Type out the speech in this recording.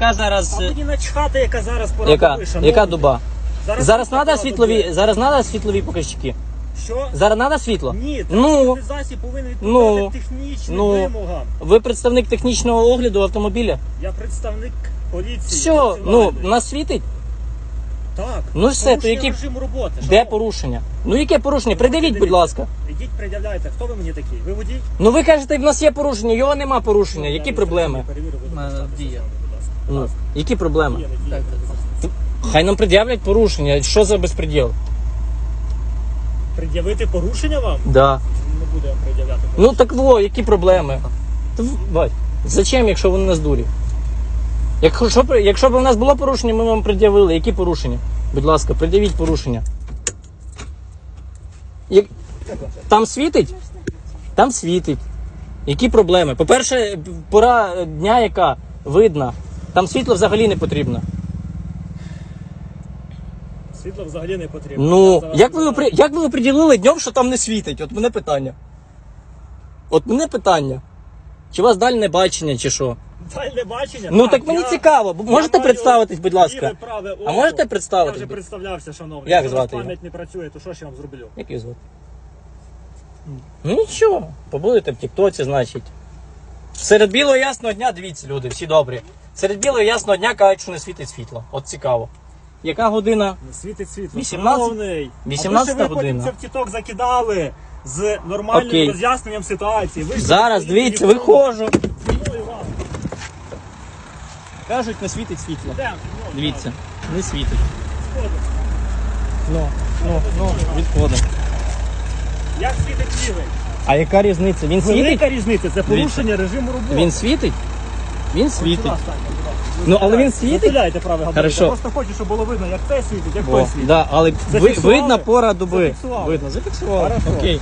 Яка зараз. А мені начхати, яка зараз пора Яка? доби, шановний. Яка доба? Зараз світла треба пора світлові, доби. зараз треба світлові показчики. Що? Зараз треба світло? Ні, Ну. транспортний засіб повинен відповідати Ну. технічним Ну. вимогам. Ви представник технічного огляду автомобіля? Я представник поліції. Все, ну, національної. нас світить? Так. Ну все, то які- режиму роботи. Де порушення? Ну яке порушення? Придивіть, будь ласка. Ідіть, пред'являйте. Хто ви мені такий? Ви водій? Ну ви кажете, в нас є порушення, його нема порушення. Які проблеми? Перевірю, Мене діє. Ласка. Будь Ну, ласка. які проблеми? Діє, не діє. Хай нам пред'являть порушення. Що за безпреділ? Пред'явити порушення вам? Да. Не буде пред'являти. Ну так во, які проблеми? Та в- зачем, якщо вони нас дурі? Якщо, б- якщо б у нас було порушення, ми вам пред'явили. Які порушення? Будь ласка, пред'явіть порушення. Як... Там світить? Там світить. Які проблеми? По-перше, пора дня, яка видна. Там світло взагалі не потрібно. Світло взагалі не потрібно. Ну, Я як ви, опри- як ви оприділили днем, що там не світить? От мене питання. От мене питання. Чи у вас дальне бачення, чи що? Дальне бачення? Ну так мені я- цікаво. Б- я Можете маю представитись, будь ласка? ліве, праве око. А можете Я представитись? вже представлявся, шановний. Як Якщо звати його? пам'ять не працює, то що ж я вам зроблю? Як її звати? Ну нічого, побудете в Тіктоці, значить. Серед білого ясного дня, дивіться, люди, всі добрі. Серед білого ясного дня кажуть, що не світить світло. От цікаво. Яка година? Не світить світло. 18 18 а ви, година. це в тіток закидали з нормальним Окей. роз'ясненням ситуації. Ви Зараз, своїм дивіться, телефоном виходжу. Кажуть, не світить світло. Йдемо, Дивіться, не світить. сходимо. Ну, ну, ну, відходимо. Як світить лівий? А яка різниця? Він світить? Велика різниця, це порушення режиму роботи. Він світить? Він світить. Ну, але він світить? Габарит. Хорошо. Я просто хочу, щоб було видно, як це світить, як О, той світить. да, але ви, Зафіксували? видна пора доби. Зафіксували. Видно, зафіксували. Хорошо. Окей.